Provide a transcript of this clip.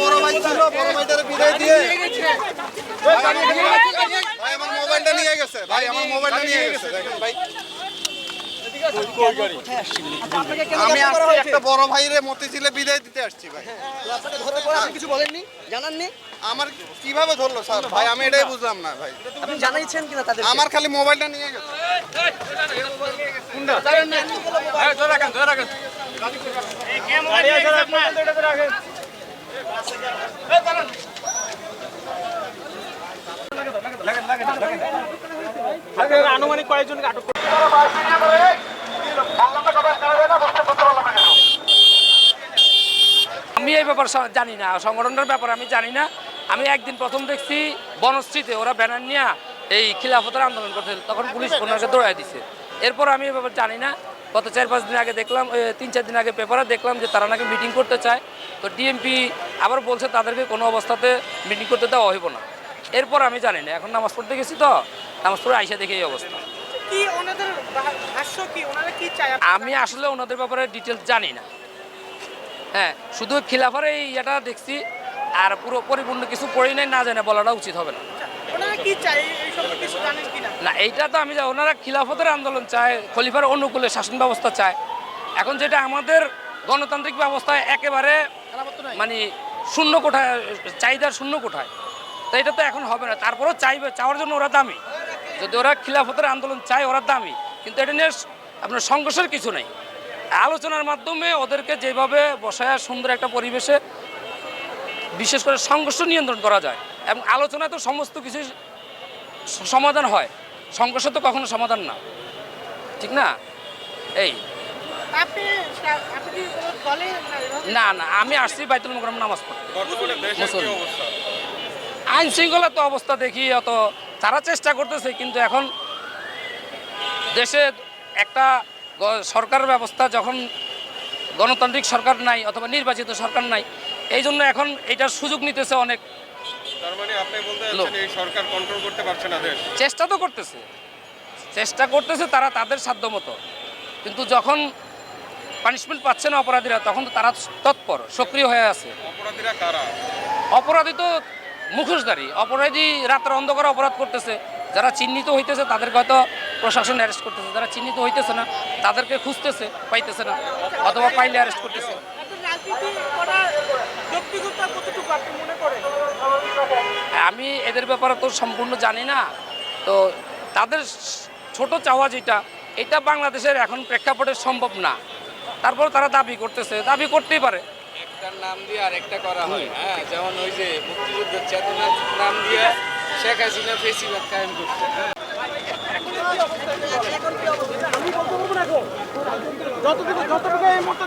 বড় ভাই বড় বিদায় দিয়ে ভাই আমার মোবাইলটা নিয়ে গেছে ভাই আমার মোবাইলটা নিয়ে গেছে দেখেন ভাই আমি একটা বড় মতিঝিলে বিদায় দিতে আসছি ভাই কিছু বলেননি জানাননি আমার কীভাবে ধরলো স্যার ভাই আমি এটাই বুঝলাম না ভাই আপনি জানাইছেন কিনা তাদের আমার খালি মোবাইলটা নিয়ে গেছে আমি এই ব্যাপার জানি না, সংগঠনটার ব্যাপারে আমি জানি না। আমি একদিন প্রথম দেখছি বনশ্রীতে ওরা ব্যানার নিয়ে এই খিলাফতের আন্দোলন করতে তখন পুলিশ ওনাকে দৌড়াই দিছে। এরপর আমি এই ব্যাপার জানি না। গত চার পাঁচ দিন আগে দেখলাম তিন চার দিন আগে পেপারে দেখলাম যে তারা নাকি মিটিং করতে চায়। তো ডিএমপি আবার বলছে তাদেরকে কোনো অবস্থাতে মিটিং করতে দেওয়া হইব না। এরপর আমি জানি না এখন নামাজ পড়তে গেছি তো নামাজ পড়ে আইসা দেখে এই অবস্থা। আমি আসলে ওনাদের ব্যাপারে ডিটেলস জানি না। হ্যাঁ শুধু খিলাফার এই ইয়েটা দেখছি আর পুরো পরিপূর্ণ কিছু পড়ি নাই না জানে বলাটা উচিত হবে না। ওনারা কি চায়? এই সম্পর্কে কিছু জানেন কিনা? না এইটা তো আমি জানি, ওনারা খিলাফতের আন্দোলন চায় খলিফার অনুকূলে শাসন ব্যবস্থা চায়। এখন যেটা আমাদের গণতান্ত্রিক ব্যবস্থায় একেবারে মানে শূন্য কোঠায় চাহিদার শূন্য কোঠায়। তো এটা তো এখন হবে না তারপরেও চাইবে চাওয়ার জন্য ওরা দামি। যদি ওরা খিলাফতের আন্দোলন চায় ওরা দামি। কিন্তু এটা নিয়ে আপনার সংঘর্ষের কিছু নেই। আলোচনার মাধ্যমে ওদেরকে যেভাবে বসায় সুন্দর একটা পরিবেশে বিশেষ করে সংঘর্ষ নিয়ন্ত্রণ করা যায় এবং আলোচনায় তো সমস্ত কিছু সমাধান হয়। সংঘর্ষ তো কখনো সমাধান না। ঠিক না? এই। আপনি আপনি কি কোনো দলে না না আমি আসছি বাইতুল মোকরম নামাজ পড়তে। মুসলমান। আইন শৃঙ্খলা তো অবস্থা দেখি অত তারা চেষ্টা করতেছে কিন্তু এখন দেশে একটা সরকার ব্যবস্থা যখন গণতান্ত্রিক সরকার নাই অথবা নির্বাচিত সরকার নাই এই জন্য এখন এটার সুযোগ নিতেছে অনেক। তার মানে আপনি বলতে লোক। চাচ্ছেন এই সরকার কন্ট্রোল করতে পারছে না দেশ? চেষ্টা তো করতেছে। চেষ্টা করতেছে তারা তাদের সাধ্য মতো। কিন্তু যখন পানিশমেন্ট পাচ্ছে না অপরাধীরা তখন তো তারা তৎপর সক্রিয় হয়ে আছে। অপরাধীরা কারা? অপরাধী তো মুখোশধারী। অপরাধী রাতের অন্ধকারে অপরাধ করতেছে। যারা চিহ্নিত হইতেছে তাদেরকে হয়তো প্রশাসন অ্যারেস্ট করতেছে। যারা চিহ্নিত হইতেছে না তাদেরকে খুঁজতেছে পাইতেছে না অথবা পাইলে অ্যারেস্ট করতেছে। আমি এদের ব্যাপারে তো সম্পূর্ণ জানি না। তো তাদের ছোট চাওয়া যেটা এটা বাংলাদেশের এখন প্রেক্ষাপটে সম্ভব না। তারপর তারা দাবি করতেছে দাবি করতেই পারে। একটার নাম দিয়ে আর একটা করা হয়। হ্যাঁ যেমন ওই যে মুক্তিযুদ্ধের চেতনার নাম দিয়ে শেখ হাসিনা ফেসিবাদ কায়েম করছে। আমি বলতে পারব না গো যতটুকু যতটুকু এই মুহূর্তে